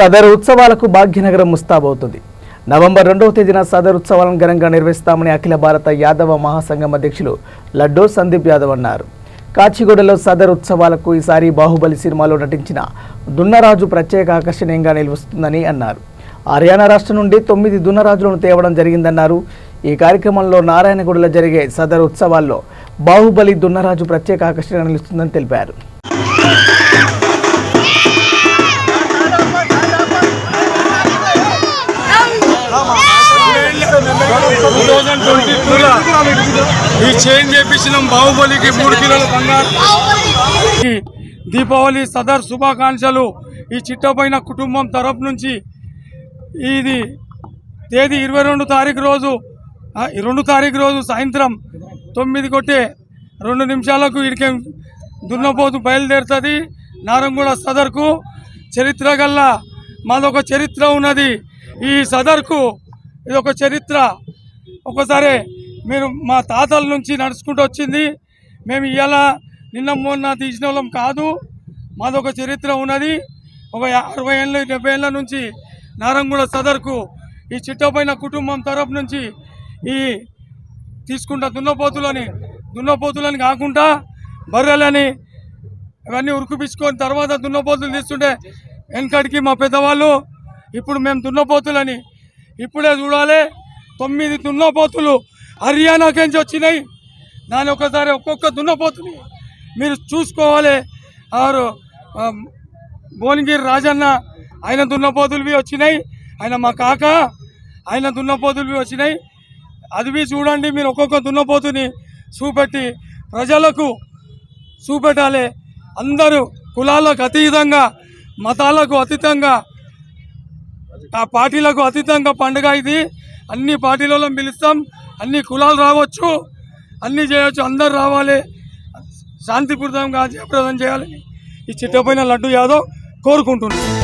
సదరు ఉత్సవాలకు భాగ్యనగరం ముస్తాబవుతుంది. నవంబర్ రెండవ తేదీన సదరు ఉత్సవాలను ఘనంగా నిర్వహిస్తామని అఖిల భారత యాదవ మహాసంఘం అధ్యక్షులు లడ్డూ సందీప్ యాదవ్ అన్నారు. కాచిగూడలో సదరు ఉత్సవాలకు ఈసారి బాహుబలి సినిమాలో నటించిన దున్నరాజు ప్రత్యేక ఆకర్షణీయంగా నిలుస్తుందని అన్నారు. హర్యానా రాష్ట్రం నుండి తొమ్మిది దున్నరాజులను తేవడం జరిగిందన్నారు. ఈ కార్యక్రమంలో నారాయణగూడలో జరిగే సదరు ఉత్సవాల్లో బాహుబలి దున్నరాజు ప్రత్యేక ఆకర్షణగా నిలుస్తుందని తెలిపారు. టూ థౌజండ్ ట్వంటీ టూలో ఈ చైన్ చేపించినాం బాహుబలికి మూడు కిలోల బంగారు. ఈ దీపావళి సదర్ శుభాకాంక్షలు ఈ చిట్టపైన కుటుంబం తరపు నుంచి. ఇది తేదీ ఇరవై రెండు తారీఖు రోజు ఈ రెండు తారీఖు రోజు సాయంత్రం తొమ్మిది కొట్టే రెండు నిమిషాలకు ఇడికే దున్నపోతు బయలుదేరుతుంది నారంగూడ సదర్కు. చరిత్ర గల్లా మాదొక చరిత్ర ఉన్నది. ఈ సదర్కు ఇది ఒక చరిత్ర. ఒకసారి మీరు మా తాతల నుంచి నడుచుకుంటూ వచ్చింది. మేము ఇవాళ నిన్న మొన్న తీసిన వాళ్ళం కాదు. మాదొక చరిత్ర ఉన్నది. ఒక అరవై ఏళ్ళ డెబ్బై ఏళ్ళ నుంచి నారంగూడ సదర్కు ఈ చిట్టపైన కుటుంబం తరపు నుంచి ఈ తీసుకుంటా దున్నపోతులని దున్నపోతులని కాకుండా బర్రెలని ఇవన్నీ ఉరుకుపించుకొని తర్వాత దున్నపోతులు తీస్తుంటే వెనకడికి మా పెద్దవాళ్ళు ఇప్పుడు మేము దున్నపోతులని ఇప్పుడే చూడాలి. తొమ్మిది దున్నపోతులు హర్యానాకి నుంచి వచ్చినాయి. దాని ఒకసారి ఒక్కొక్క దున్నపోతుని మీరు చూసుకోవాలి. ఆరు భువనగిరి రాజన్న ఆయన దున్నపోతులువి వచ్చినాయి. ఆయన మా కాక ఆయన దున్నపోతులువి వచ్చినాయి. అదివి చూడండి మీరు ఒక్కొక్క దున్నపోతుని చూపెట్టి ప్రజలకు చూపెట్టాలి. అందరూ కులాలకు అతీతంగా మతాలకు అతీతంగా ఆ పార్టీలకు అతీతంగా పండుగ ఇది. అన్ని పార్టీలలో పిలుస్తాం. అన్ని కులాలు రావచ్చు. అన్నీ చేయవచ్చు అందరు రావాలి. శాంతిపూరితంగా జయప్రదం చేయాలని ఈ చిట్టపైన లడ్డు యాదవ్ కోరుకుంటున్నాను